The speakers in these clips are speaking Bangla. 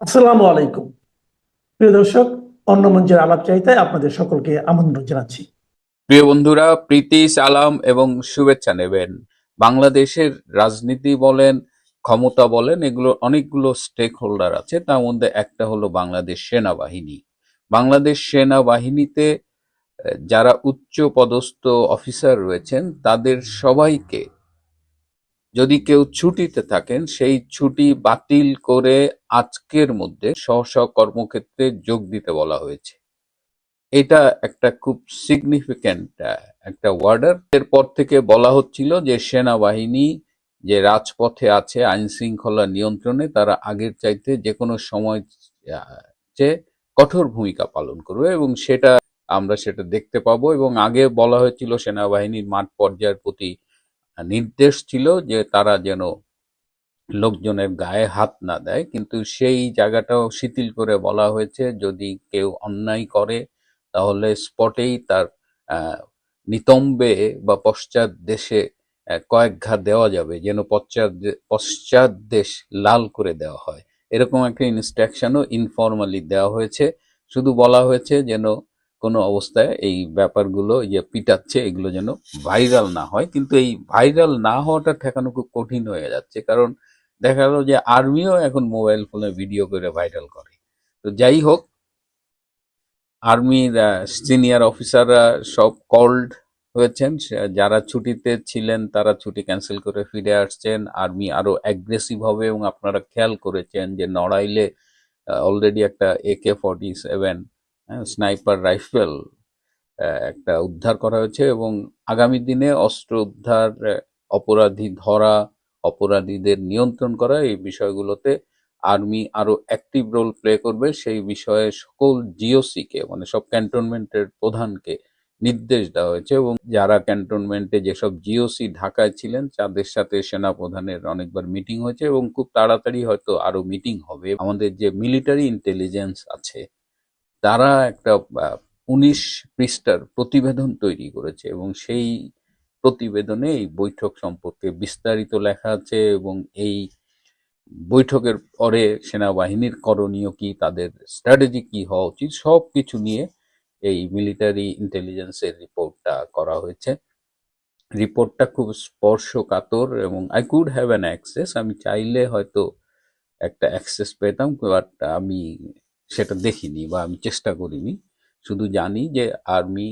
আসসালামু আলাইকুম। প্রিয় দর্শক, অন্য মঞ্চের আলাপ চাইতে আপনাদের সকলকে আমন্ত্রণ জানাচ্ছি। প্রিয় বন্ধুরা, প্রীতি, সালাম এবং শুভেচ্ছা নেবেন। বাংলাদেশের রাজনীতি বলেন, ক্ষমতা বলেন, এগুলো অনেকগুলো স্টেক হোল্ডার আছে। তার মধ্যে একটা হলো বাংলাদেশ সেনাবাহিনী। বাংলাদেশ সেনাবাহিনীতে যারা উচ্চ পদস্থ অফিসার রয়েছেন, তাদের সবাইকে যদি কেউ ছুটিতে থাকেন, সেই ছুটি বাতিল করে আজকের মধ্যে স্ব স্ব কর্মক্ষেত্রে যোগ দিতে বলা হয়েছে। এটা একটা খুব সিগনিফিক্যান্ট একটা ওয়ার্ডার এরপর থেকে বলা হচ্ছিল যে সেনাবাহিনী যে রাজপথে আছে আইন শৃঙ্খলা নিয়ন্ত্রণে, তারা আগের চাইতে যে কোনো সময় চেয়ে কঠোর ভূমিকা পালন করবে এবং সেটা আমরা সেটা দেখতে পাবো এবং আগে বলা হয়েছিল সেনাবাহিনীর মাঠ পর্যায়ের প্রতি নির্দেশ ছিল যে তারা যেন লোকজনের গায়ে হাত না দেয়, কিন্তু সেই জায়গাটাও শিথিল করে বলা হয়েছে, যদি কেউ অন্যায় করে, তাহলে স্পটেই তার নিতম্বে বা পশ্চাৎ দেশে কয়েক ঘা দেওয়া যাবে, যেন পশ্চাৎ পশ্চাৎ দেশ লাল করে দেওয়া হয়। এরকম একটা ইনস্ট্রাকশনও ইনফর্মালি দেওয়া হয়েছে। শুধু বলা হয়েছে যেন কোনো অবস্থায় এই ব্যাপারগুলো যে পিটাচ্ছে, এগুলো যেন ভাইরাল না হয়। কিন্তু এই ভাইরাল না হওয়াটা ঠেকানো খুব কঠিন হয়ে যাচ্ছে। কারণ দেখা গেল যে আর্মিও এখন মোবাইল ফোনে ভিডিও করে ভাইরাল করে। তো যাই হোক, আর্মির সিনিয়র অফিসাররা সব কল্ড হয়েছেন। যারা ছুটিতে ছিলেন, তারা ছুটি ক্যান্সেল করে ফিরে আসছেন। আর্মি আরও অ্যাগ্রেসিভ হবে এবং আপনারা খেয়াল করেছেন যে নড়াইলে অলরেডি একটা এ AK forty seven sniper rifle একটা উদ্ধার করা হয়েছে এবং আগামী দিনে অস্ত্র উদ্ধার অপরাধী ধরা, অপরাধীদের নিয়ন্ত্রণ করা এই বিষয়গুলোতে আর্মি আরও অ্যাক্টিভ রোল প্লে করবে। সেই বিষয়ে সকল জিওসি কে মানে সব ক্যান্টনমেন্টের প্রধানকে নির্দেশ দেওয়া হয়েছে এবং যারা ক্যান্টনমেন্টে যেসব জিওসি ঢাকায় ছিলেন, তাদের সাথে সেনা প্রধানের অনেকবার মিটিং হয়েছে এবং খুব তাড়াতাড়ি হয়তো আরও মিটিং হবে। আমাদের যে মিলিটারি ইন্টেলিজেন্স আছে তারা একটা উনিশ পৃষ্ঠার প্রতিবেদন তৈরি করেছে এবং সেই প্রতিবেদনে এই বৈঠক সম্পর্কে বিস্তারিত লেখা আছে এবং এই বৈঠকের পরে সেনাবাহিনীর করণীয় কি, তাদের স্ট্র্যাটেজি কি হওয়া উচিত, সব কিছু নিয়ে এই মিলিটারি ইন্টেলিজেন্সের রিপোর্টটা করা হয়েছে। রিপোর্টটা খুব স্পর্শকাতর এবং I could have an access, আমি চাইলে হয়তো একটা অ্যাক্সেস পেতাম, বাট আমি সেটা দেখিনি বা আমি চেষ্টা করিনি। শুধু জানি যে army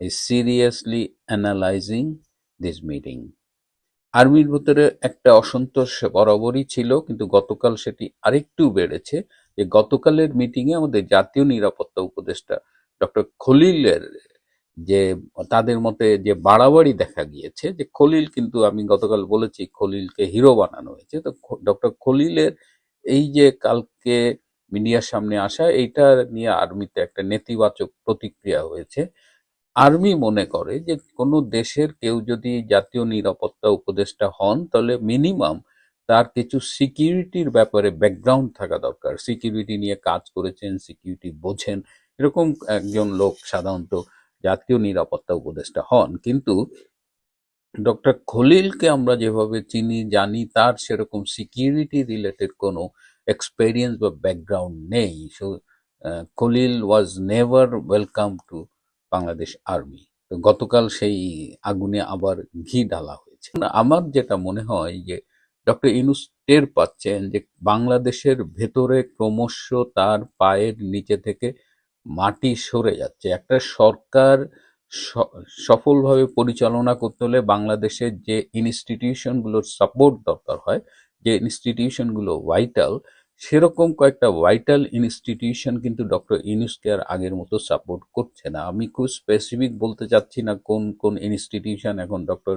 is seriously analyzing this meeting. আর্মির ভিতরে একটা অসন্তোষ বরাবরই ছিল, কিন্তু গতকাল সেটি আরেকটু বেড়েছে যে গতকালের মিটিংয়ে আমাদের জাতীয় নিরাপত্তা উপদেষ্টা ডক্টর খলিলের যে, তাদের মতে যে বাড়াবাড়ি দেখা গিয়েছে যে খলিল কিন্তু আমি গতকাল বলেছি খলিলকে হিরো বানানো হয়েছে, তো ডক্টর খলিলের এই যে কালকে মিডিয়ার সামনে আসা, এইটা নিয়ে আর্মিতে একটা নেতিবাচক প্রতিক্রিয়া হয়েছে। আর্মি মনে করে যে কোনো দেশের কেউ যদি জাতীয় নিরাপত্তা উপদেষ্টা হন, তাহলে মিনিমাম তার কিছু সিকিউরিটির ব্যাপারে ব্যাকগ্রাউন্ড থাকা দরকার। সিকিউরিটি নিয়ে কাজ করেছেন, সিকিউরিটি বোঝেন, এরকম একজন লোক সাধারণত জাতীয় নিরাপত্তা উপদেষ্টা হন। কিন্তু ডক্টর খলিলকে আমরা যেভাবে চিনি, জানি, তার সেরকম সিকিউরিটি রিলেটেড কোনো এক্সপেরিয়েন্স বা ব্যাকগ্রাউন্ড নেই। So Khalil was never welcome to Bangladesh army তো গতকাল সেই আগুনে আবার ঘি ঢালা হয়েছে। আমার যেটা মনে হয় যে, ডক্টর ইনুস টের পাচ্ছেন যে, বাংলাদেশের ভেতরে ক্রমশ তার পায়ের নিচে থেকে মাটি সরে যাচ্ছে। একটা সরকার সফলভাবে পরিচালনা করতে হলে বাংলাদেশের যে ইনস্টিটিউশনগুলোর সাপোর্ট দরকার হয় যে ইনস্টিটিউশনগুলো ভাইটাল সেরকম কয়েকটা ভাইটাল ইনস্টিটিউশন কিন্তু ডক্টর ইউনুসকে আর আগের মতো সাপোর্ট করছে না। আমি খুব স্পেসিফিক বলতে চাচ্ছি না কোন কোন ইনস্টিটিউশন এখন ডক্টর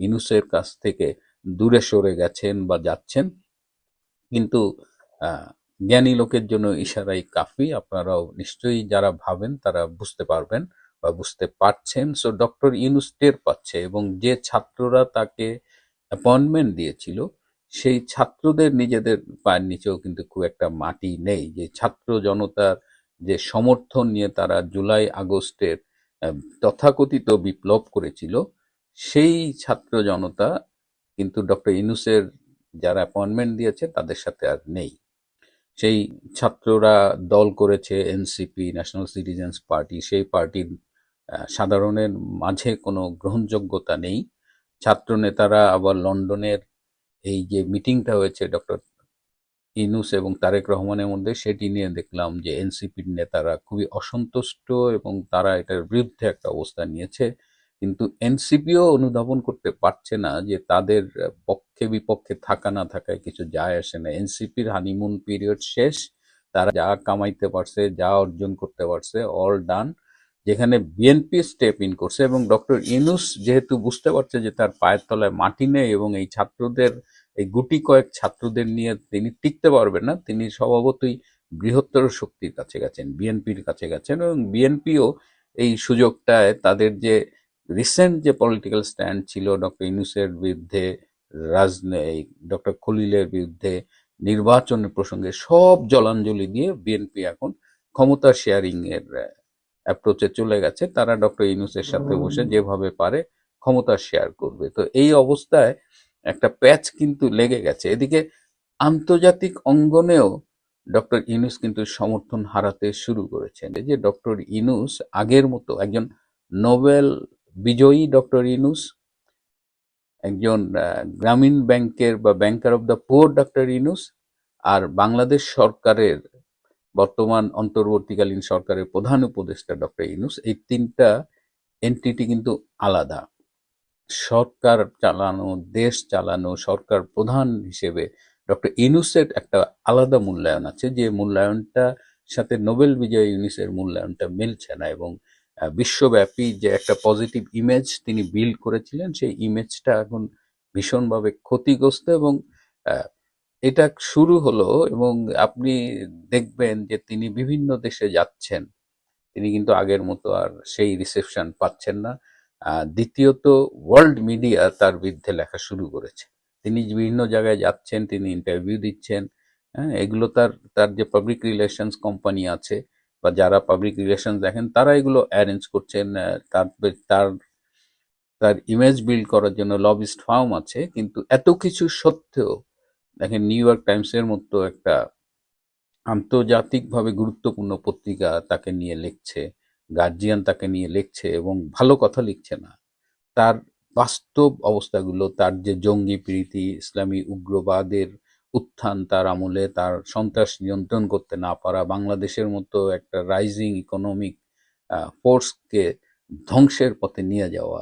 ইউনুসের কাছ থেকে দূরে সরে গেছেন বা যাচ্ছেন। কিন্তু জ্ঞানী লোকের জন্য ইশারাই কাফি, আপনারাও নিশ্চয়ই যারা ভাবেন তারা বুঝতে পারবেন বা বুঝতে পারছেন। সো ডক্টর ইউনুস টের পাচ্ছে এবং যে ছাত্ররা তাকে অ্যাপয়েন্টমেন্ট দিয়েছিল সেই ছাত্রদের নিজেদের পায়ের নিচেও কিন্তু খুব একটা মাটি নেই। যে ছাত্র জনতার যে সমর্থন নিয়ে তারা জুলাই আগস্টের তথাকথিত বিপ্লব করেছিল, সেই ছাত্র জনতা কিন্তু ডক্টর ইনুসের যারা অ্যাপয়েন্টমেন্ট দিয়েছে তাদের সাথে আর নেই। সেই ছাত্ররা দল করেছে, এনসিপি, ন্যাশনাল সিটিজেন্স পার্টি, সেই পার্টির সাধারণের মাঝে কোনো গ্রহণযোগ্যতা নেই। ছাত্র নেতারা আবার লন্ডনের এই যে মিটিংটা হয়েছে ডক্টর ইনুস এবং তারেক রহমানের মধ্যে, সেটি নিয়ে দেখলাম যে এনসিপির নেতারা খুবই অসন্তুষ্ট এবং তারা এটার বিরুদ্ধে একটা অবস্থান নিয়েছে। কিন্তু এনসিপিও অনুধাবন করতে পারছে না যে তাদের পক্ষে বিপক্ষে থাকা না থাকায় কিছু যায় আসে না। এনসিপির হানিমুন পিরিয়ড শেষ, তারা যা কামাইতে পারছে, যা অর্জন করতে পারছে অল ডান যেখানে বিএনপি স্টেপ ইন করছে এবং ডক্টর ইনুস যেহেতু বুঝতে পারছে যে তার পায়ের তলায় মাটি নেই এবং এই ছাত্রদের, এই গুটি কয়েক ছাত্রদের নিয়ে তিনি টিকতে পারবেন না, তিনি স্বভাবতই বৃহত্তর শক্তির কাছে গেছেন বিএনপির কাছে গেছেন এবং বিএনপিও এই সুযোগটায় তাদের যে রিসেন্ট যে পলিটিক্যাল স্ট্যান্ড ছিল ডক্টর ইনুসের বিরুদ্ধে রাজনৈতিক ডক্টর খলিলের বিরুদ্ধে, নির্বাচনের প্রসঙ্গে সব জলাঞ্জলি দিয়ে বিএনপি এখন ক্ষমতা শেয়ারিং এর অ্যাপ্রোচে চলে গেছে তারা ডক্টর ইনুসের সাথে বসে যেভাবে পারে ক্ষমতা শেয়ার করবে। তো এই অবস্থায় একটা প্যাচ কিন্তু লেগে গেছে। এদিকে আন্তর্জাতিক অঙ্গনেও ডক্টর ইনুস কিন্তু সমর্থন হারাতে শুরু করেছেন। এই যে ডক্টর ইনুস আগের মতো একজন নোবেল বিজয়ী ডক্টর ইনুস একজন গ্রামীণ ব্যাংকের বা banker of the poor doctor Yunus আর বাংলাদেশ সরকারের বর্তমান অন্তর্বর্তীকালীন সরকারের প্রধান উপদেষ্টা ডক্টর ইনুস এই তিনটা এন্টিটি কিন্তু আলাদা। সরকার চালানো, দেশ চালানো, সরকার প্রধান হিসেবে ডক্টর ইনুসের একটা আলাদা মূল্যায়ন আছে, যে মূল্যায়নটা সাথে নোবেল বিজয় ইউনিসের মূল্যায়নটা মিলছে না এবং বিশ্বব্যাপী যে একটা পজিটিভ ইমেজ তিনি বিল্ড করেছিলেন, সেই ইমেজটা এখন ভীষণভাবে ক্ষতিগ্রস্ত এবং এটা শুরু হলো এবং আপনি দেখবেন যে তিনি বিভিন্ন দেশে যাচ্ছেন। তিনি কিন্তু আগের মতো আর সেই রিসেপশন পাচ্ছেন না। দ্বিতীয়ত ওয়ার্ল্ড মিডিয়া তার বিরুদ্ধে লেখা শুরু করেছে। তিনি বিভিন্ন জায়গায় যাচ্ছেন, তিনি ইন্টারভিউ দিচ্ছেন হ্যাঁ? এগুলো তার তার যে পাবলিক রিলেশনস কোম্পানি আছে বা যারা পাবলিক রিলেশন দেখেন, তারা এগুলো অ্যারেঞ্জ করছেন। তার তার তার ইমেজ বিল্ড করার জন্য লবিস্ট ফার্ম আছে। কিন্তু এত কিছু সত্ত্বেও দেখেন নিউ ইয়র্ক টাইমসের মতো একটা আন্তর্জাতিকভাবে গুরুত্বপূর্ণ পত্রিকা তাকে নিয়ে লিখছে গার্জিয়ান তাকে নিয়ে লিখছে এবং ভালো কথা লিখছে না। তার বাস্তব অবস্থাগুলো, তার যে জঙ্গি প্রীতি, ইসলামী উগ্রবাদের উত্থান, তার আমলে তার সন্ত্রাস নিয়ন্ত্রণ করতে না পারা, বাংলাদেশের মতো একটা রাইজিং ইকোনমিক ফোর্সকে ধ্বংসের পথে নিয়ে যাওয়া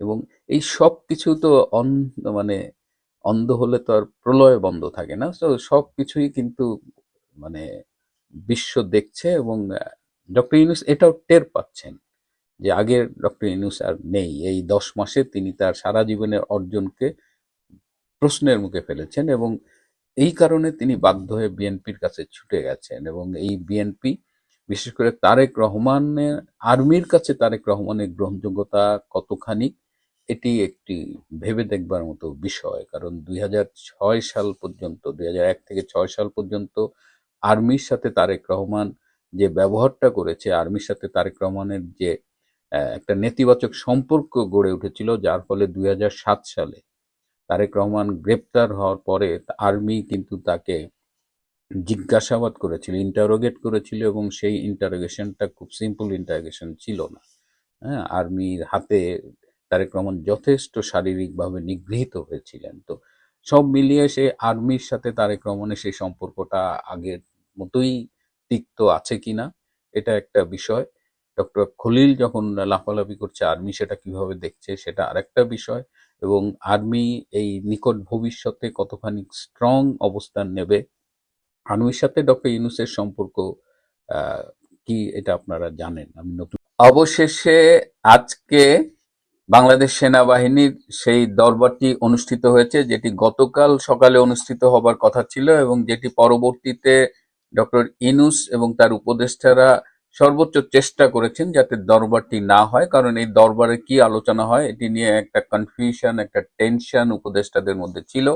এবং এই সব কিছু তো অন মানে অন্ধ হলে তো আর প্রলয় বন্ধ থাকে না। তো সব কিছুই কিন্তু মানে বিশ্ব দেখছে এবং ডক্টর ইউনুস এটাও টের পাচ্ছেন যে আগের ডক্টর ইউনুস আর নেই। এই দশ মাসে তিনি তার সারা জীবনের অর্জনকে প্রশ্নের মুখে ফেলেছেন এবং এই কারণে তিনি বাধ্য হয়ে বিএনপির কাছে ছুটে গেছেন এবং এই বিএনপি বিশেষ করে তারেক রহমানের আর্মির কাছে তারেক রহমানের গ্রহণযোগ্যতা কতখানি এটি একটি ভেবে দেখবার মতো বিষয়। কারণ দুই হাজার ছয় সাল পর্যন্ত, দুই হাজার এক থেকে ছয় সাল পর্যন্ত আর্মির সাথে তারেক রহমান যে ব্যবহারটা করেছে, আর্মির সাথে তারেক রহমানের যে একটা নেতিবাচক সম্পর্ক গড়ে উঠেছিল, যার ফলে দুই হাজার সাত সালে তারেক রহমান গ্রেপ্তার হওয়ার পরে আর্মি কিন্তু তাকে জিজ্ঞাসাবাদ করেছিল, ইন্টারোগেট করেছিল এবং সেই ইন্টারোগেশনটা খুব সিম্পল ইন্টারোগেশন ছিল না। হ্যাঁ আর্মির হাতে তারেক রহমান যথেষ্ট শারীরিকভাবে নিগৃহীত হয়েছিলেন। তো সব মিলিয়ে সে আর্মির সাথে তারেক রহমানের সেই সম্পর্কটা আগের মতোই তিক্ত আছে কিনা, এটা একটা বিষয়। ডক্টর খলিল যখন লাফালাফি করছে, আর্মি সেটা কীভাবে দেখছে সেটা আরেকটা বিষয় এবং আর্মি এই নিকট ভবিষ্যতে কতখানি স্ট্রং অবস্থান নেবে, আর্মির সাথে ডক্টর ইউনুসের সম্পর্ক কি এটা আপনারা জানেন? আমি নতুন অবশেষে আজকে বাংলাদেশ সেনাবাহিনীর সেই দরবারটি অনুষ্ঠিত হয়েছে, যেটি গতকাল সকালে অনুষ্ঠিত হবার কথা ছিল এবং যেটি পরবর্তীতে ডক্টর ইনুস এবং তার উপদেষ্টারা সর্বোচ্চ চেষ্টা করেছেন যাতে দরবারটি না হয়। কারণ এই দরবারে কি আলোচনা হয়, এটি নিয়ে একটা কনফিউশন একটা টেনশন উপদেষ্টাদের মধ্যে ছিল।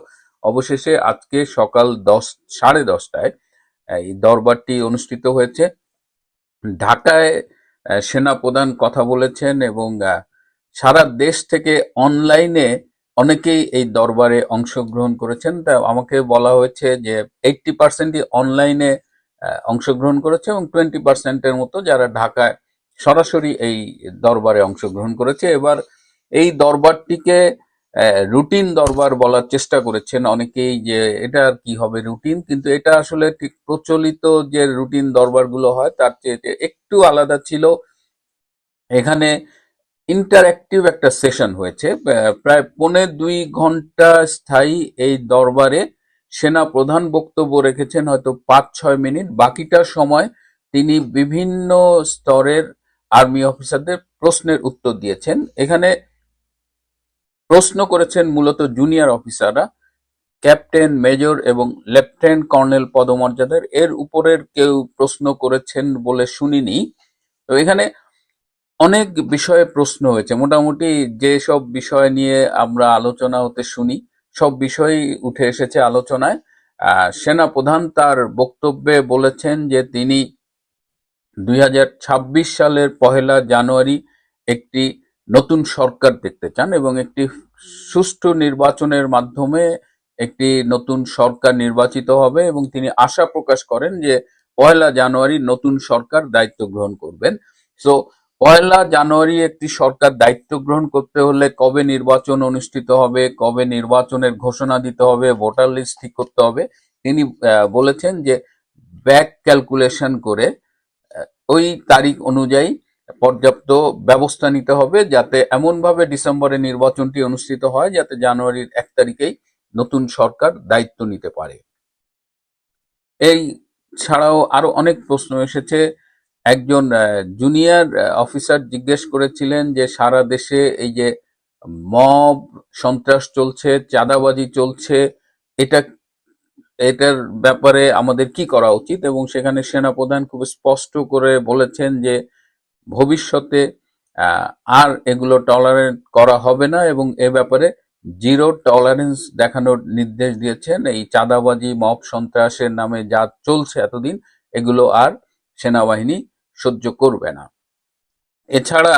অবশেষে আজকে সকাল দশ, সাড়ে দশটায় এই দরবারটি অনুষ্ঠিত হয়েছে। ঢাকায় সেনাপ্রধান কথা বলেছেন এবং সারা দেশ থেকে অনলাইনে অনেকেই এই দরবারে অংশগ্রহণ করেছেন। তা আমাকে বলা হয়েছে যে এইটটি পার্সেন্টই অনলাইনে অংশগ্রহণ করেছে এবং টোয়েন্টি পার্সেন্টের মতো যারা ঢাকায় সরাসরি এই দরবারে অংশগ্রহণ করেছে। এবার এই দরবারটিকে রুটিন দরবার বলার চেষ্টা করেছেন অনেকেই যে এটা কি হবে রুটিন কিন্তু এটা আসলে ঠিক প্রচলিত যে রুটিন দরবারগুলো হয় তার চেয়ে একটু আলাদা ছিল। এখানে ইন্টারঅ্যাক্টিভ একটা সেশন হয়েছে। প্রায় পৌনে দুই ঘণ্টা স্থায়ী এই দরবারে সেনা প্রধান বক্তব্য রেখেছেন হয়তো পাঁচ, ছয় মিনিট। বাকিটা সময় তিনি বিভিন্ন স্তরের আর্মি অফিসারদের প্রশ্নের উত্তর দিয়েছেন। এখানে প্রশ্ন করেছেন মূলত জুনিয়র অফিসাররা, ক্যাপ্টেন, মেজর এবং লেফটেন্যান্ট কর্নেল পদমর্যাদার। এর উপরের কেউ প্রশ্ন করেছেন বলে শুনিনি। তো এখানে অনেক বিষয়ে প্রশ্ন হয়েছে। মোটামুটি যেসব বিষয় নিয়ে আমরা আলোচনা হতে শুনি, সব বিষয়ই উঠে এসেছে আলোচনায়। সেনা প্রধান তার বক্তব্যে বলেছেন যে তিনি দুই হাজার ছাব্বিশ সালের পহেলা জানুয়ারি একটি নতুন সরকার দেখতে চান এবং একটি সুষ্ঠু নির্বাচনের মাধ্যমে একটি নতুন সরকার নির্বাচিত হবে এবং তিনি আশা প্রকাশ করেন যে পয়লা জানুয়ারি নতুন সরকার দায়িত্ব গ্রহণ করবেন। সো পয়লা জানুয়ারি একটি সরকার দায়িত্ব গ্রহণ করতে হলে কবে নির্বাচন অনুষ্ঠিত হবে, কবে নির্বাচনের ঘোষণা দিতে হবে, ভোটার লিস্ট ঠিক করতে হবে, তিনি বলেছেন যে ব্যাক ক্যালকুলেশন করে ওই তারিখ অনুযায়ী পর্যাপ্ত ব্যবস্থা নিতে হবে যাতে এমনভাবে ডিসেম্বরে নির্বাচনটি অনুষ্ঠিত হয় যাতে জানুয়ারির এক তারিখেই নতুন সরকার দায়িত্ব নিতে পারে। এই ছাড়াও আরও অনেক প্রশ্ন এসেছে। একজন জুনিয়র অফিসার জিজ্ঞেস করেছিলেন যে সারা দেশে এই যে মব সন্ত্রাস চলছে, চাঁদাবাজি চলছে, এটা, এটার ব্যাপারে আমাদের কি করা উচিত? এবং সেখানে সেনাপ্রধান খুব স্পষ্ট করে বলেছেন যে ভবিষ্যতে আর এগুলো টলারেট করা হবে না এবং এ ব্যাপারে জিরো টলারেন্স দেখানোর নির্দেশ দিয়েছেন। এই চাঁদাবাজি মব সন্ত্রাসের নামে যা চলছে এতদিন, এগুলো আর সেনাবাহিনী সহ্য করবে না। এছাড়া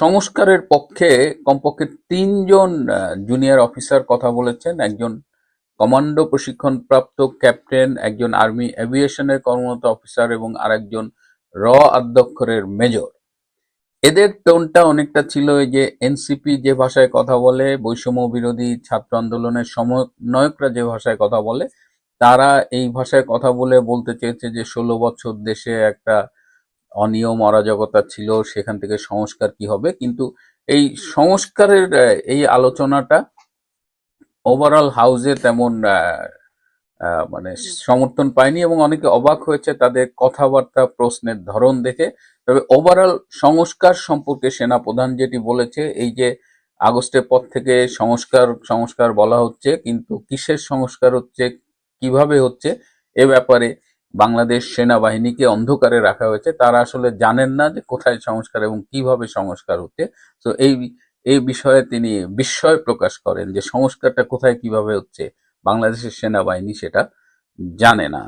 সংস্কারের পক্ষে কমপক্ষে তিনজন জুনিয়র অফিসার কথা বলেছেন। একজন কমান্ডো প্রশিক্ষণপ্রাপ্ত ক্যাপ্টেন একজন আর্মি এভিয়েশনের কর্মরত অফিসার এবং আরেকজন র আধ্যক্ষরের মেজর এদের টোনটা অনেকটা ছিল এই যে এনসিপি যে ভাষায় কথা বলে, বৈষম্য বিরোধী ছাত্র আন্দোলনের সমন্বয়করা যে ভাষায় কথা বলে, তারা এই ভাষায় কথা বলে বলতে চেয়েছে যে ষোলো বছর দেশে একটা অনিয়ম, অরাজকতা ছিল, সেখান থেকে সংস্কার কি হবে? কিন্তু এই সংস্কারের এই আলোচনাটা ওভারঅল হাউসে তেমন মানে সমর্থন পায়নি এবং অনেকে অবাক হয়েছে তাদের কথাবার্তা, প্রশ্নের ধরন দেখে। তবে ওভারঅল সংস্কার সম্পর্কে সেনা প্রধান যেটি বলেছে, এই যে আগস্টের পর থেকে সংস্কার সংস্কার বলা হচ্ছে, কিন্তু কিসের সংস্কার হচ্ছে, কীভাবে হচ্ছে, এ ব্যাপারে বাংলাদেশ সেনাবাহিনীকে অন্ধকারে রাখা হয়েছে। তারা আসলে জানেন না যে কোথায় সংস্কার এবং কীভাবে সংস্কার হচ্ছে। তো এই এই বিষয়ে তিনি বিস্ময় প্রকাশ করেন যে সংস্কারটা কোথায় কীভাবে হচ্ছে। বাংলাদেশের সেনাবাহিনী সেটা জানে না।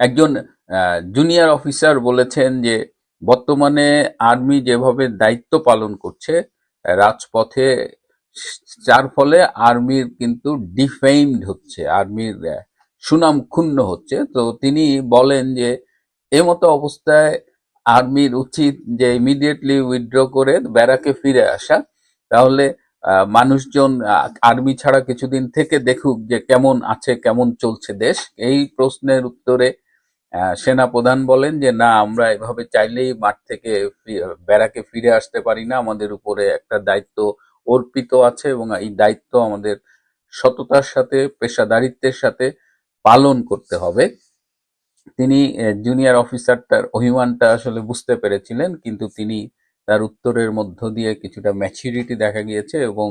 একজন জুনিয়র অফিসার বলেছেন যে বর্তমানে আর্মি যেভাবে দায়িত্ব পালন করছে, রাজপথে যার ফলে আর্মির কিন্তু ডিফেইমড হচ্ছে। আর্মির সুনাম ক্ষুণ্ণ হচ্ছে। তো তিনি বলেন যে, এমতো অবস্থায় আর্মির উচিত যে ইমিডিয়েটলি উইথড্র করে ব্যারাকে ফিরে আসা। তাহলে মানুষজন আর্মি ছাড়া কিছুদিন থেকে দেখুক যে, কেমন আছে, কেমন চলছে দেশ। এই প্রশ্নের উত্তরে সেনা প্রধান বলেন যে, না, আমরা এভাবে চাইলেই মাঠ থেকে ব্যারাকে ফিরে আসতে পারি না। আমাদের উপরে একটা দায়িত্ব অর্পিত আছে এবং এই দায়িত্ব আমাদের সততার সাথে, পেশাদারিত্বের সাথে পালন করতে হবে। তিনি জুনিয়র অফিসারটার অভিমানটা আসলে বুঝতে পেরেছিলেন, কিন্তু তিনি তার উত্তরের মধ্য দিয়ে কিছুটা ম্যাচুরিটি দেখা গিয়েছে এবং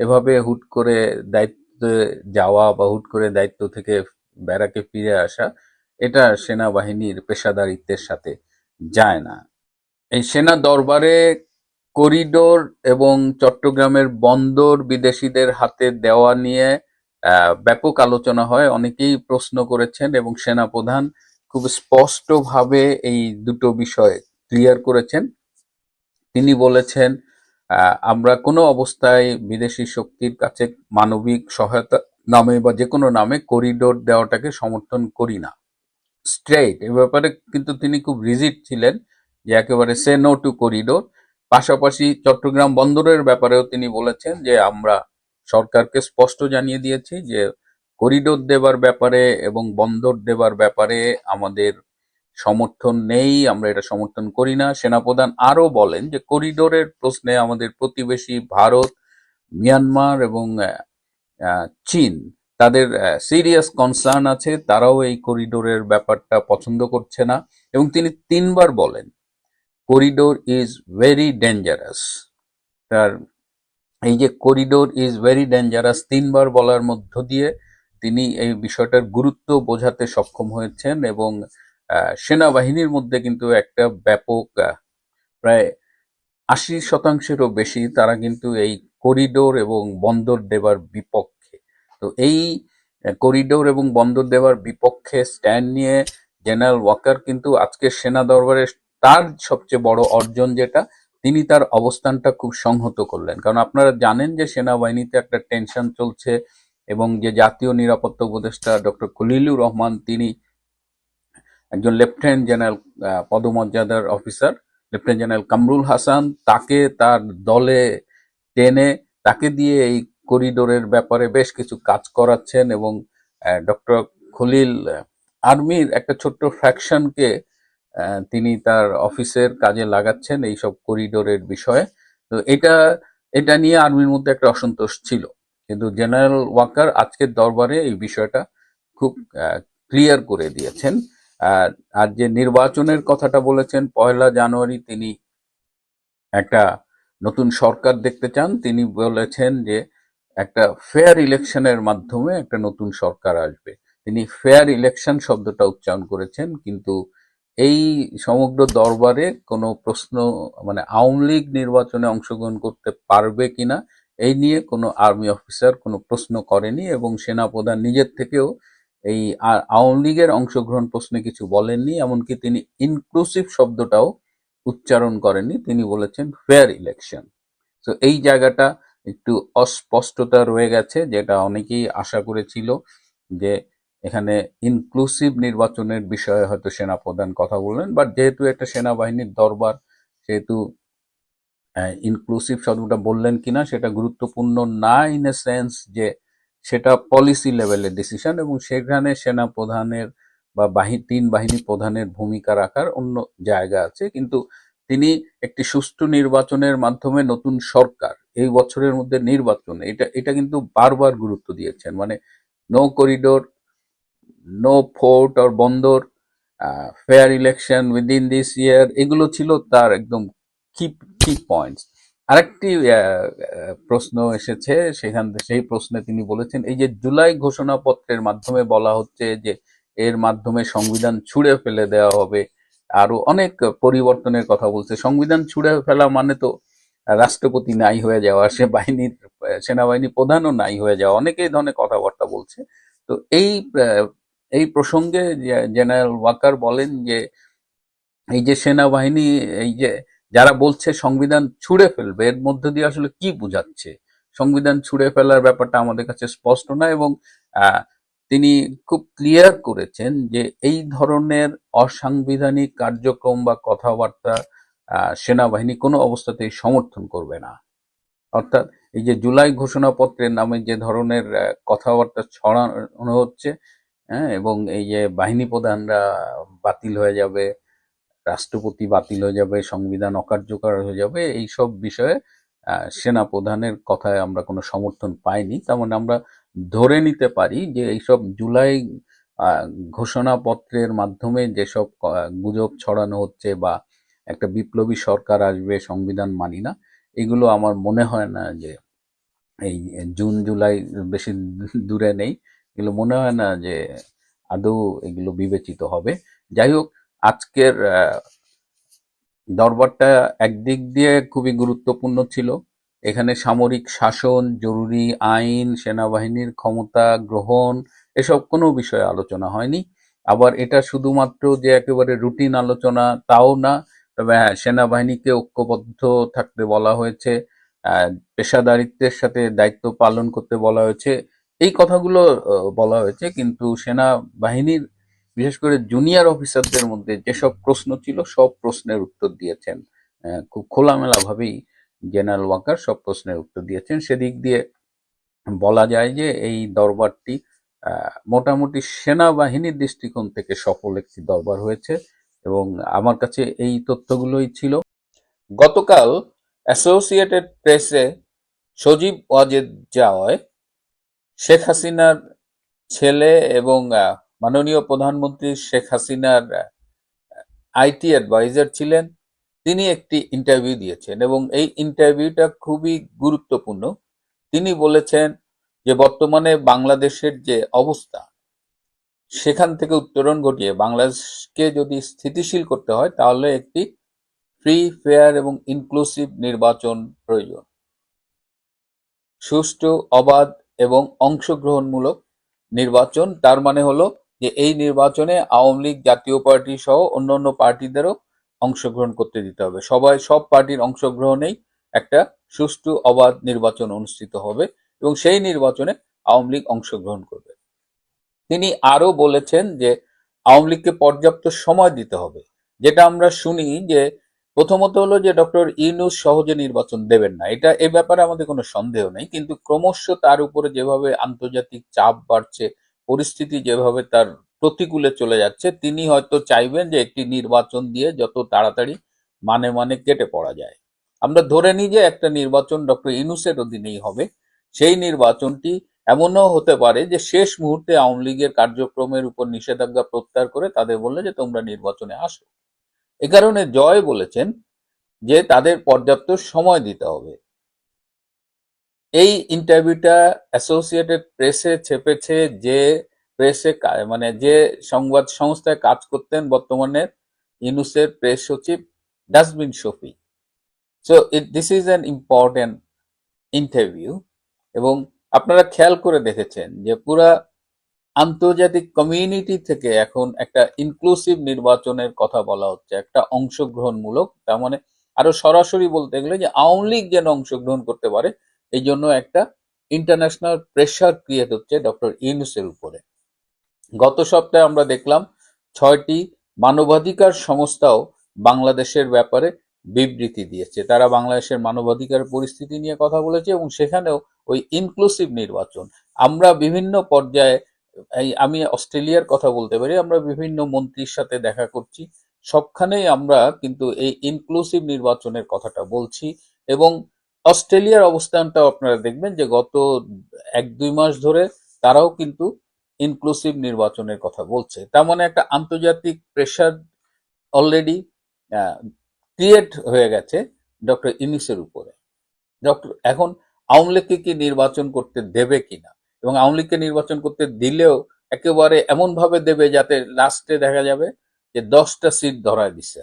এভাবে হুট করে দায়িত্বে যাওয়া বা হুট করে দায়িত্ব থেকে ব্যারাকে ফিরে আসা, এটা সেনাবাহিনীর পেশাদারিত্বের সাথে যায় না। এই সেনা দরবারে করিডোর এবং চট্টগ্রামের বন্দর বিদেশিদের হাতে দেওয়া নিয়ে ব্যাপক আলোচনা হয়। অনেকেই প্রশ্ন করেছেন এবং সেনা প্রধান খুব স্পষ্টভাবে এই দুটো বিষয় ক্লিয়ার করেছেন। তিনি বলেছেন আমরা কোনো অবস্থায় বিদেশি শক্তির কাছে মানবিক সহায়তা নামে বা যে কোনো নামে করিডোর দেওয়াটাকে সমর্থন করি না। স্ট্রেইট, এ ব্যাপারে কিন্তু তিনি খুব রিজিট ছিলেন যে একেবারে সে নো টু করিডোর। পাশাপাশি চট্টগ্রাম বন্দরের ব্যাপারেও তিনি বলেছেন যে আমরা সরকারকে স্পষ্ট জানিয়ে দিয়েছি যে করিডোর দেবার ব্যাপারে এবং বন্দর দেবার ব্যাপারে আমাদের সমর্থন নেই, আমরা এটা সমর্থন করি না। সেনাপ্রধান আরও বলেন যে করিডোরের প্রশ্নে আমাদের প্রতিবেশী ভারত, মিয়ানমার এবং চীন তাদের সিরিয়াস কনসার্ন আছে, তারাও এই করিডোরের ব্যাপারটা পছন্দ করছে না এবং তিনি তিনবার বলেন, করিডোর ইজ ভেরি ডেঞ্জারাস তার এই যে করিডোর ইজ ভেরি ডেঞ্জারাস তিনবার বলার মধ্য দিয়ে তিনি এই বিষয়টার গুরুত্ব বোঝাতে সক্ষম হয়েছেন এবং সেনাবাহিনীর মধ্যে কিন্তু একটা ব্যাপক প্রায় আশি শতাংশেরও বেশি তারা কিন্তু এই করিডোর এবং বন্দর দেবার বিপক্ষে। তো এই করিডোর এবং বন্দর দেওয়ার বিপক্ষে স্ট্যান্ড নিয়ে জেনারেল ওয়াকার কিন্তু আজকে সেনা দরবারে তার সবচেয়ে বড় অর্জন যেটা তিনি তার অবস্থানটা খুব সংহত করলেন। কারণ আপনারা জানেন যে সেনাবাহিনীতে একটা টেনশন চলছে এবং যে জাতীয় নিরাপত্তা উপদেষ্টা ডক্টর খলিলুর রহমান, তিনি একজন লেফটেন্যান্ট জেনারেল পদমর্যাদার officer, lieutenant general Kamrul Hasan. তাকে তার দলে টেনে, তাকে দিয়ে এই করিডোরের ব্যাপারে বেশ কিছু কাজ করাচ্ছেন এবং ডক্টর খলিল আর্মির একটা ছোট্ট ফ্র্যাকশনকে তিনি তার অফিসের কাজে লাগাচ্ছেন এই সব করিডোরের বিষয়ে। তো এটা এটা নিয়ে আর্মির মধ্যে একটা অসন্তোষ ছিল। কিন্তু জেনারেল ওয়াকার আজকের দরবারে এই বিষয়টা খুব ক্লিয়ার করে দিয়েছেন। আর যে নির্বাচনের কথাটা বলেছেন, পয়লা জানুয়ারি তিনি একটা নতুন সরকার দেখতে চান। তিনি বলেছেন যে একটা ফেয়ার ইলেকশনের মাধ্যমে একটা নতুন সরকার আসবে। তিনি ফেয়ার ইলেকশন শব্দটা উচ্চারণ করেছেন, কিন্তু এই সমগ্র দরবারে কোনো প্রশ্ন মানে আওয়ামী লীগ নির্বাচনে অংশগ্রহণ করতে পারবে কিনা, এই নিয়ে কোনো আর্মি অফিসার কোনো প্রশ্ন করেনি এবং সেনাপ্রধান নিজের থেকেও এই আওয়ামী লীগের অংশগ্রহণ প্রশ্নে কিছু বলেননি, এমনকি তিনি ইনক্লুসিভ শব্দটাও উচ্চারণ করেননি। তিনি বলেছেন ফেয়ার ইলেকশন তো এই জায়গাটা একটু অস্পষ্টতা রয়ে গেছে, যেটা অনেকেই আশা করেছিল যে এখানে ইনক্লুসিভ নির্বাচনের বিষয়ে হয়তো সেনাপ্রধান কথা বললেন বাট যেহেতু একটা সেনাবাহিনীর দরবার, সেহেতু ইনক্লুসিভ শব্দটা বললেন কিনা সেটা গুরুত্বপূর্ণ না ইন এ সেন্স যে সেটা পলিসি লেভেলের ডিসিশন এবং সেখানে সেনা প্রধানের বা বাহিনী তিন বাহিনী প্রধানের ভূমিকা রাখার অন্য জায়গা আছে, কিন্তু তিনি একটি সুষ্ঠু নির্বাচনের মাধ্যমে নতুন সরকার, এই বছরের মধ্যে নির্বাচন, এটা এটা কিন্তু বারবার গুরুত্ব দিয়েছেন মানে no corridor no port or বন্দর fair election within this year এগুলো ছিল তার একদম কি কি পয়েন্টস আরেকটি আহ, আহ, প্রশ্ন এসেছে সেখান সেই প্রশ্নে তিনি বলেছেন এই যে জুলাই ঘোষণাপত্রের মাধ্যমে বলা হচ্ছে যে এর মাধ্যমে সংবিধান ছুঁড়ে ফেলে দেওয়া হবে আরও অনেক পরিবর্তনের কথা বলছে। সংবিধান ছুঁড়ে ফেলা মানে তো রাষ্ট্রপতি নাই হয়ে যাওয়া সে বাহিনীর সেনাবাহিনী প্রধানও নাই হয়ে যাওয়া অনেকেই ধরনের কথাবার্তা বলছে। তো এই আহ, এই প্রসঙ্গে জেনারেল ওয়াকার বলেন যে, এই যে সেনাবাহিনী, এই যে যারা বলছে সংবিধান ছুঁড়ে ফেলবে, এর মধ্য দিয়ে আসলে কি বোঝাচ্ছে? সংবিধান ছুঁড়ে ফেলার ব্যাপারটা আমাদের কাছে স্পষ্ট না এবং তিনি খুব ক্লিয়ার করেছেন যে এই ধরনের অসাংবিধানিক কার্যক্রম বা কথাবার্তা সেনাবাহিনী কোনো অবস্থাতেই সমর্থন করবে না। অর্থাৎ এই যে জুলাই ঘোষণাপত্রের নামে যে ধরনের কথাবার্তা ছড়ানো হচ্ছে হ্যাঁ এবং এই যে বাহিনী প্রধানরা বাতিল হয়ে যাবে, রাষ্ট্রপতি বাতিল হয়ে যাবে, সংবিধান অকার্যকর হয়ে যাবে এই সব বিষয়ে সেনা প্রধানের কথায় আমরা কোনো সমর্থন পাইনি। তার মানে আমরা ধরে নিতে পারি যে এইসব জুলাই ঘোষণাপত্রের মাধ্যমে যেসব গুজব ছড়ানো হচ্ছে বা একটা বিপ্লবী সরকার আসবে, সংবিধান মানি না, এগুলো আমার মনে হয় না যে এই জুন, জুলাই বেশি দূরে নেই। এগুলো মনে হয় না যে আদৌ এগুলো বিবেচিত হবে। যাই হোক আজকের দরবারটা একদিক দিয়ে খুবই গুরুত্বপূর্ণ ছিল। এখানে সামরিক শাসন, জরুরি আইন, সেনাবাহিনীর ক্ষমতা, গ্রহণ এসব কোনো বিষয়ে আলোচনা হয়নি। আবার এটা শুধুমাত্র যে একেবারে রুটিন আলোচনা তাও না, তবে হ্যাঁ সেনাবাহিনীকে ঐক্যবদ্ধ থাকতে বলা হয়েছে পেশাদারিত্বের সাথে দায়িত্ব পালন করতে বলা হয়েছে। এই কথাগুলো বলা হয়েছে, কিন্তু সেনাবাহিনীর, বিশেষ করে জুনিয়র অফিসারদের মধ্যে যেসব প্রশ্ন ছিল, সব প্রশ্নের উত্তর দিয়েছেন খুব খোলামেলা ভাবেই জেনারেল ওয়াকার সব প্রশ্নের উত্তর দিয়েছেন। সেদিক দিয়ে বলা যায় যে, এই দরবারটি মোটামুটি সেনাবাহিনীর দৃষ্টিকোণ থেকে সফল একটি দরবার হয়েছে এবং আমার কাছে এই তথ্যগুলোই ছিল। গতকাল অ্যাসোসিয়েটেড প্রেসে সজীব ওয়াজেদ যাওয়ায় শেখ হাসিনার ছেলে এবং মাননীয় প্রধানমন্ত্রী শেখ হাসিনার আইটি অ্যাডভাইজার ছিলেন। তিনি একটি ইন্টারভিউ দিয়েছেন এবং এই ইন্টারভিউটা খুবই গুরুত্বপূর্ণ। তিনি বলেছেন যে, বর্তমানে বাংলাদেশের যে অবস্থা, সেখান থেকে উত্তরণ ঘটিয়ে বাংলাদেশকে যদি স্থিতিশীল করতে হয়, তাহলে একটি ফ্রি, ফেয়ার এবং ইনক্লুসিভ নির্বাচন প্রয়োজন। সুষ্ঠু, অবাধ এবং অংশগ্রহণমূলক নির্বাচন। তার মানে হলো যে এই নির্বাচনে আওয়ামী লীগ জাতীয় পার্টি সহ অন্যান্য পার্টিদেরও অংশগ্রহণ করতে দিতে হবে। সবাই, সব পার্টির অংশগ্রহণেই একটা সুষ্ঠু, অবাধ নির্বাচন অনুষ্ঠিত হবে এবং সেই নির্বাচনে আওয়ামী লীগ অংশগ্রহণ করবে। তিনি আরও বলেছেন যে আওয়ামী লীগকে পর্যাপ্ত সময় দিতে হবে। যেটা আমরা শুনি যে প্রথমত হলো যে ডক্টর ইউনুস সহজে নির্বাচন দেবেন না। এটা, এ ব্যাপারে আমাদের কোনো সন্দেহ নেই, কিন্তু ক্রমশ তার উপরে যেভাবে আন্তর্জাতিক চাপ বাড়ছে, পরিস্থিতি যেভাবে তার প্রতিকূলে চলে যাচ্ছে, তিনি হয়তো চাইবেন যে একটি নির্বাচন দিয়ে যত তাড়াতাড়ি মানে মানে কেটে পড়া যায়। আমরা ধরে নিই যে একটা নির্বাচন ডক্টর ইউনুসের অধীনেই হবে, সেই নির্বাচনটি এমনও হতে পারে যে শেষ মুহূর্তে আওয়ামী লীগের কার্যক্রমের উপর নিষেধাজ্ঞা প্রত্যাহার করে তাদের বললে যে তোমরা নির্বাচনে আসো। এ কারণে জয় বলেছেন যে তাদের পর্যাপ্ত সময় দিতে হবে। এই ইন্টারভিউটা অ্যাসোসিয়েটেড প্রেসে ছেপেছে যে প্রেসে মানে যে সংবাদ সংস্থায় কাজ করতেন বর্তমানে ইউনুসের প্রেস সচিব dustbin Shafi. So it this is an important interview এবং আপনারা খেয়াল করে দেখেছেন যে পুরা আন্তর্জাতিক কমিউনিটি থেকে এখন একটা ইনক্লুসিভ নির্বাচনের কথা বলা হচ্ছে, একটা অংশগ্রহণমূলক। তার মানে আরও সরাসরি বলতে গেলে যে আওয়ামী লীগ যেন অংশগ্রহণ করতে পারে, এই জন্য একটা ইন্টারন্যাশনাল প্রেশার ক্রিয়েট হচ্ছে ডক্টর ইউনুসের উপরে। গত সপ্তাহে আমরা দেখলাম ছয়টি মানবাধিকার সংস্থাও বাংলাদেশের ব্যাপারে বিবৃতি দিয়েছে। তারা বাংলাদেশের মানবাধিকার পরিস্থিতি নিয়ে কথা বলেছে এবং সেখানেও ওই ইনক্লুসিভ নির্বাচন। আমরা বিভিন্ন পর্যায়ে আমি অস্ট্রেলিয়ার কথা বলতে পারি, আমরা বিভিন্ন মন্ত্রীর সাথে দেখা করছি, সবখানেই আমরা কিন্তু এই ইনক্লুসিভ নির্বাচনের কথাটা বলছি এবং অস্ট্রেলিয়ার অবস্থানটাও আপনারা দেখবেন যে গত এক দুই মাস ধরে তারাও কিন্তু ইনক্লুসিভ নির্বাচনের কথা বলছে। তার মানে একটা আন্তর্জাতিক প্রেশার অলরেডি ক্রিয়েট হয়ে গেছে ডক্টর ইনিসের উপরে। ডক্টর, এখন আওয়ামী লীগকে কি নির্বাচন করতে দেবে কিনা? এবং আওয়ামী লীগকে নির্বাচন করতে দিলেও একেবারে এমন ভাবে দেবে যাতে লাস্টে দেখা যাবে যে দশটা সিট ধরায় দিচ্ছে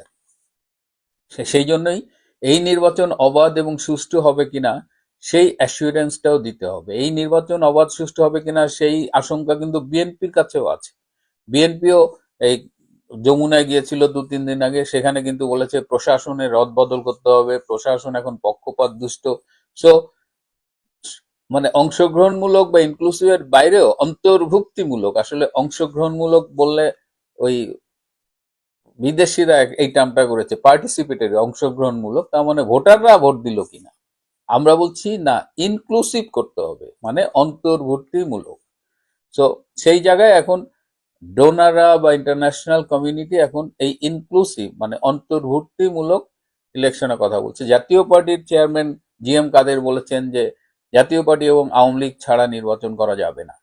সেই জন্যই এই নির্বাচন অবাধ এবং সুষ্ঠু হবে কিনা সেই অ্যাসুরেন্সটাও দিতে হবে। এই নির্বাচন অবাধ, সুষ্ঠু হবে কিনা সেই আশঙ্কা কিন্তু বিএনপির কাছেও আছে। বিএনপিও এই যমুনায় গিয়েছিল দু, তিন দিন আগে, সেখানে কিন্তু বলেছে প্রশাসনের রদ বদল করতে হবে, প্রশাসন এখন পক্ষপাত দুষ্ট সো মানে অংশগ্রহণমূলক বা ইনক্লুসিভের বাইরেও অন্তর্ভুক্তিমূলক। আসলে অংশগ্রহণমূলক বললে ওই বিদেশিরা এই টার্মটা করেছে পার্টিসিপেটরি অংশগ্রহণমূলক। তার মানে ভোটাররা ভোট দিল কিনা? আমরা বলছি, না ইনক্লুসিভ করতে হবে মানে অন্তর্ভুক্তিমূলক। সো সেই জায়গায় এখন ডোনাররা বা ইন্টারন্যাশনাল কমিউনিটি এখন এই ইনক্লুসিভ মানে অন্তর্ভুক্তিমূলক ইলেকশনের কথা বলছে। জাতীয় পার্টির চেয়ারম্যান জি এম কাদের বলেছেন যে জাতীয় পার্টি এবং আওয়ামী লীগ ছাড়া নির্বাচন করা যাবে না।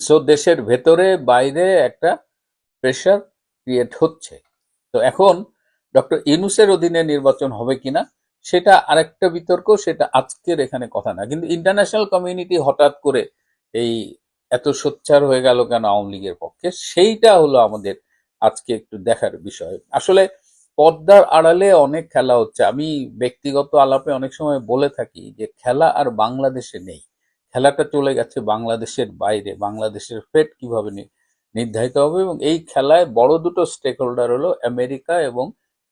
সো দেশের ভেতরে বাইরে একটা প্রেশার ক্রিয়েট হচ্ছে। তো এখন ডক্টর ইনুসের অধীনে নির্বাচন হবে কিনা, সেটা আরেকটা বিতর্ক, সেটা আজকের এখানে কথা না। কিন্তু ইন্টারন্যাশনাল কমিউনিটি হঠাৎ করে এই এত সোচ্চার হয়ে গেল কেন আওয়ামী লীগের পক্ষে? সেইটা হলো আমাদের আজকে একটু দেখার বিষয়। আসলে পর্দার আড়ালে অনেক খেলা হচ্ছে। আমি ব্যক্তিগত আলাপে অনেক সময় বলে থাকি যে, খেলা আর বাংলাদেশে নেই। খেলাটা চলে গেছে বাংলাদেশের বাইরে। বাংলাদেশের ফেট কীভাবে নির্ধারিত হবে এবং এই খেলায় বড় দুটো স্টেক হোল্ডার হলো আমেরিকা এবং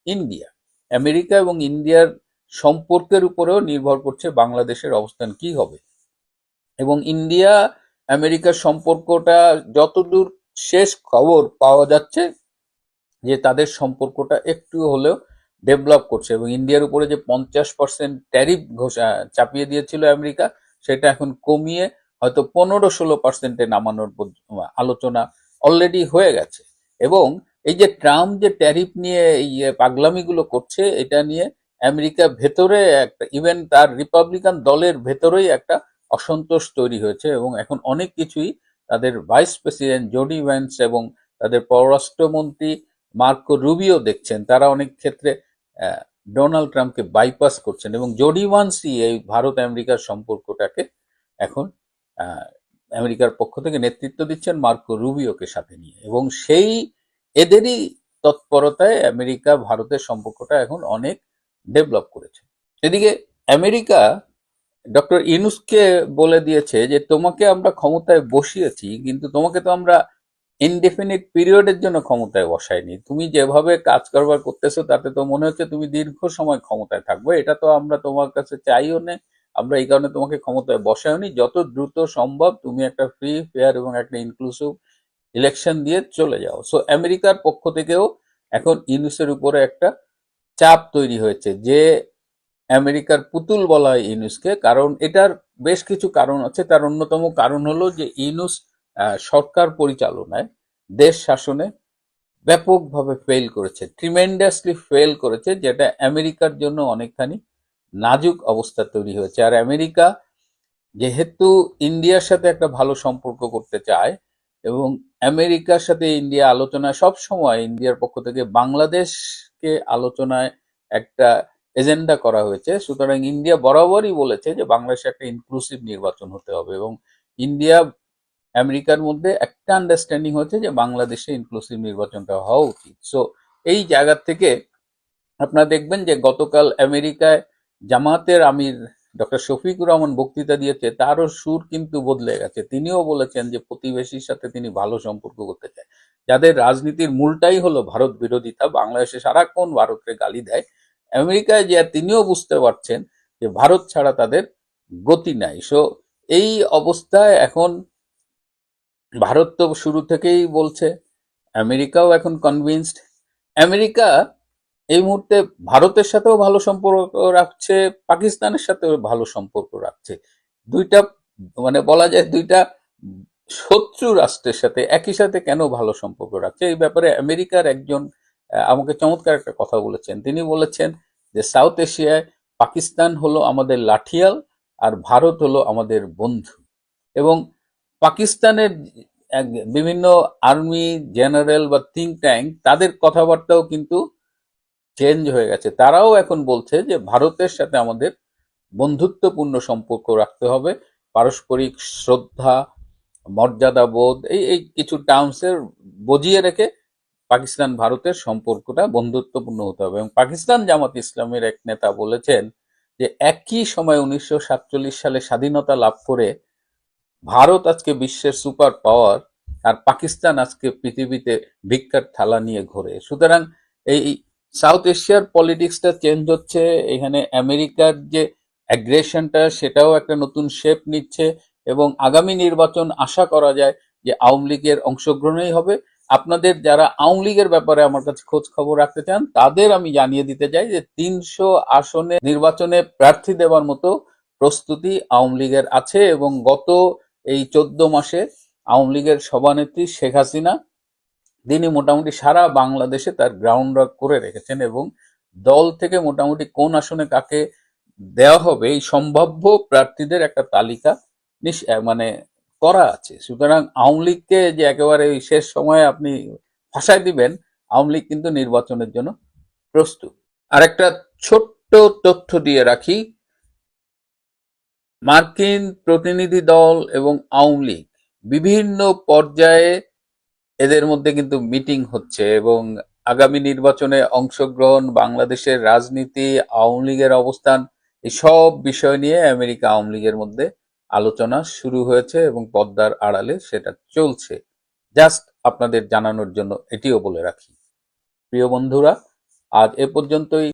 ইন্ডিয়া। আমেরিকা এবং ইন্ডিয়ার সম্পর্কের উপরেও নির্ভর করছে বাংলাদেশের অবস্থান কি হবে। এবং ইন্ডিয়া, আমেরিকার সম্পর্কটা যতদূর শেষ খবর পাওয়া যাচ্ছে যে তাদের সম্পর্কটা একটু হলেও ডেভেলপ করছে এবং ইন্ডিয়ার উপরে যে পঞ্চাশ পার্সেন্ট ট্যারিফ ঘোষণা চাপিয়ে দিয়েছিল আমেরিকা, সেটা এখন কমিয়ে হয়তো পনেরো ষোলো পার্সেন্টে নামানোর আলোচনা অলরেডি হয়ে গেছে। এবং এই যে ট্রাম্প যে ট্যারিফ নিয়ে এই পাগলামিগুলো করছে, এটা নিয়ে আমেরিকা ভেতরে একটা ইভেন তার রিপাবলিকান দলের ভেতরেই একটা অসন্তোষ তৈরি হয়েছে এবং এখন অনেক কিছুই তাদের ভাইস প্রেসিডেন্ট জোডি ভ্যান্স এবং তাদের পররাষ্ট্রমন্ত্রী মার্কো রুবিও দেখছেন, তারা অনেক ক্ষেত্রে ডোনাল্ড ট্রাম্পকে বাইপাস করছেন এবং জোডি ওয়ান্সই এই ভারত আমেরিকার সম্পর্কটাকে এখন আমেরিকার পক্ষ থেকে নেতৃত্ব দিচ্ছেন মার্কো রুবিওকে সাথে নিয়ে এবং সেই এদেরই তৎপরতায় আমেরিকা ভারতের সম্পর্কটা এখন অনেক ডেভেলপ করেছে। এদিকে আমেরিকা, ডক্টর ইনুসকে বলে দিয়েছে যে, তোমাকে আমরা ক্ষমতায় বসিয়েছি, কিন্তু তোমাকে তো আমরা ইনডেফিনিট পিরিয়ডের জন্য ক্ষমতায় বসাইনি তুমি যেভাবে কাজ কারবার করতেছো, তাতে তো মনে হচ্ছে তুমি দীর্ঘ সময় ক্ষমতায় থাকবে। এটা তো আমরা তোমার কাছে চাইও না। আমরা এই কারণে তোমাকে ক্ষমতায় বসাইনি যত দ্রুত সম্ভব তুমি একটা ফ্রি ফেয়ার এবং একটা ইনক্লুসিভ ইলেকশন দিয়ে চলে যাও। সো আমেরিকার পক্ষ থেকেও এখন ইউনুসের উপরে একটা চাপ তৈরি হয়েছে যে আমেরিকার পুতুল বলা হয় ইউনুসকে। কারণ এটার বেশ কিছু কারণ আছে। তার অন্যতম কারণ হলো যে ইউনুস সরকার পরিচালনায় দেশ শাসনে ব্যাপকভাবে ফেল করেছে ট্রিমেন্ডাসলি ফেল করেছে, যেটা আমেরিকার জন্য অনেকখানি নাজুক অবস্থা তৈরি হয়েছে। আর আমেরিকা যেহেতু ইন্ডিয়ার সাথে একটা ভালো সম্পর্ক করতে চায় এবং আমেরিকার সাথে ইন্ডিয়া আলোচনায় সব সময় ইন্ডিয়ার পক্ষ থেকে বাংলাদেশকে আলোচনায় একটা এজেন্ডা করা হয়েছে। সুতরাং ইন্ডিয়া বরাবরই বলেছে যে বাংলাদেশে একটা ইনক্লুসিভ নির্বাচন হতে হবে এবং ইন্ডিয়া আমেরিকার মধ্যে একটা আন্ডারস্ট্যান্ডিং হচ্ছে যে বাংলাদেশে ইনক্লুসিভ নির্বাচনটা হওয়া উচিত। সো এই জায়গা থেকে আপনারা দেখবেন যে গতকাল আমেরিকায় জামাতের আমির ডক্টর শফিকুর রহমান বক্তৃতা দিয়েছে, তারও সুর কিন্তু বদলে গেছে। তিনিও বলেছেন যে প্রতিবেশীর সাথে তিনি ভালো সম্পর্ক করতে চায়। যাদের রাজনীতির মূলটাই হলো ভারত বিরোধিতা, বাংলাদেশে সারাক্ষণ ভারতকে গালি দেয়। আমেরিকায় যে তিনিও বুঝতে পারছেন যে ভারত ছাড়া তাদের গতি নাই। সো এই অবস্থায় এখন ভারত তো শুরু থেকেই বলছে, আমেরিকাও এখন কনভিন্সড আমেরিকা এই মুহূর্তে ভারতের সাথেও ভালো সম্পর্ক রাখছে, পাকিস্তানের সাথেও ভালো সম্পর্ক রাখছে। দুইটা মানে বলা যায় দুইটা শত্রু রাষ্ট্রের সাথে একই সাথে কেন ভালো সম্পর্ক রাখছে? এই ব্যাপারে আমেরিকার একজন আমাকে চমৎকার একটা কথা বলেছেন। তিনি বলেছেন যে, সাউথ এশিয়ায় পাকিস্তান হলো আমাদের লাঠিয়াল আর ভারত হলো আমাদের বন্ধু। এবং পাকিস্তানের বিভিন্ন আর্মি জেনারেল বা থিঙ্ক ট্যাঙ্ক তাদের কথাবার্তাও কিন্তু চেঞ্জ হয়ে গেছে। তারাও এখন বলছে যে ভারতের সাথে আমাদের বন্ধুত্বপূর্ণ সম্পর্ক রাখতে হবে। পারস্পরিক শ্রদ্ধা মর্যাদা বোধ এই এই কিছু টার্মসের বজিয়ে রেখে পাকিস্তান ভারতের সম্পর্কটা বন্ধুত্বপূর্ণ হতে হবে। এবং পাকিস্তান জামাত ইসলামের এক নেতা বলেছেন যে একই সময় উনিশশো সাতচল্লিশ সালে স্বাধীনতা লাভ করে ভারত আজকে বিশ্বের সুপার পাওয়ার আর পাকিস্তান আজকে পৃথিবীতে ভিক্ষার থালা নিয়ে ঘোরে। সুতরাং এই সাউথ এশিয়ার পলিটিক্সটা চেঞ্জ হচ্ছে, এখানে আমেরিকার যে অ্যাগ্রেশনটা সেটাও একটা নতুন শেপ নিচ্ছে এবং আগামী নির্বাচন আশা করা যায় যে আওয়ামী লীগের অংশগ্রহণই হবে। আপনাদের যারা আওয়ামী লীগের ব্যাপারে আমার কাছে খোঁজ খবর রাখতে চান, তাদের আমি জানিয়ে দিতে চাই যে তিনশো আসনে নির্বাচনে প্রার্থী দেওয়ার মতো প্রস্তুতি আওয়ামী লীগের আছে এবং গত এই চোদ্দ মাসে আওয়ামী লীগের সভানেত্রী শেখ হাসিনা তিনি মোটামুটি সারা বাংলাদেশে তার গ্রাউন্ড ওয়ার্ক করে রেখেছেন এবং দল থেকে মোটামুটি কোন আসনে কাকে দেওয়া হবে এই সম্ভাব্য প্রার্থীদের একটা তালিকা মানে করা আছে। সুতরাং আওয়ামী লীগকে যে একেবারে শেষ সময়ে আপনি ফাঁসায় দিবেন, আওয়ামী লীগ কিন্তু নির্বাচনের জন্য প্রস্তুত। আর একটা ছোট্ট তথ্য দিয়ে রাখি মার্কিন প্রতিনিধি দল এবং আওয়ামী লীগ বিভিন্ন পর্যায়ে এদের মধ্যে কিন্তু মিটিং হচ্ছে এবং আগামী নির্বাচনে অংশগ্রহণ, বাংলাদেশের রাজনীতি, আওয়ামী লীগের অবস্থান এই সব বিষয় নিয়ে আমেরিকা আওয়ামী লীগের মধ্যে আলোচনা শুরু হয়েছে এবং পদ্মার আড়ালে সেটা চলছে। জাস্ট আপনাদের জানানোর জন্য এটিও বলে রাখি। প্রিয় বন্ধুরা, আজ এ পর্যন্তই।